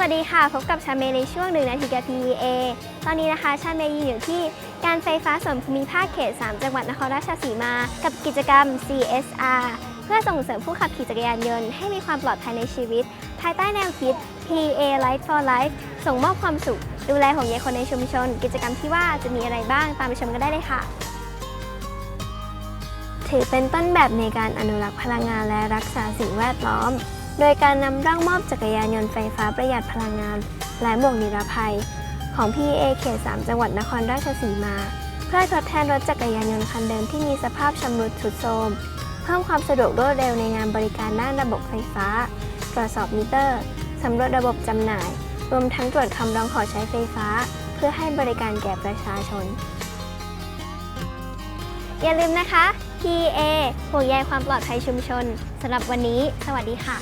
สวัสดีค่ะ พบกับชาเมในช่วงหนึ่งนาทีกับ PEA ตอนนี้นะคะ ชาเมยืนอยู่ที่การไฟฟ้าส่วนภูมิภาคเขต 3 จังหวัดนครราชสีมา กับกิจกรรม CSR เพื่อส่งเสริมผู้ขับขี่จักรยานยนต์ ให้มีความปลอดภัยในชีวิต ภายใต้แนวคิด PEA Light for Life ส่งมอบความสุข ดูแลห่วงใยคนในชุมชน กิจกรรมที่ว่าจะมีอะไรบ้างตามไปชมกันได้เลยค่ะ ถือเป็นต้นแบบในการอนุรักษ์พลังงานและรักษาสิ่งแวดล้อม โดยการนำร่างมอบจักรยานยนต์ไฟฟ้าประหยัดพลังงาน และหมวกนิรภัย ของ PA เขต 3 จังหวัดนครราชสีมา เพื่อทดแทนรถจักรยานยนต์คันเดิมที่มีสภาพชำรุดทรุดโทรมเพิ่มความสะดวกรวดเร็วในงานบริการด้านระบบไฟฟ้า ตรวจสอบมิเตอร์สำรวจระบบจำหน่าย รวมทั้งตรวจคำร้องขอใช้ไฟฟ้า เพื่อให้บริการแก่ประชาชน อย่าลืมนะคะ PA ห่วงใยความปลอดภัยชุมชนสำหรับวันนี้ สวัสดีค่ะ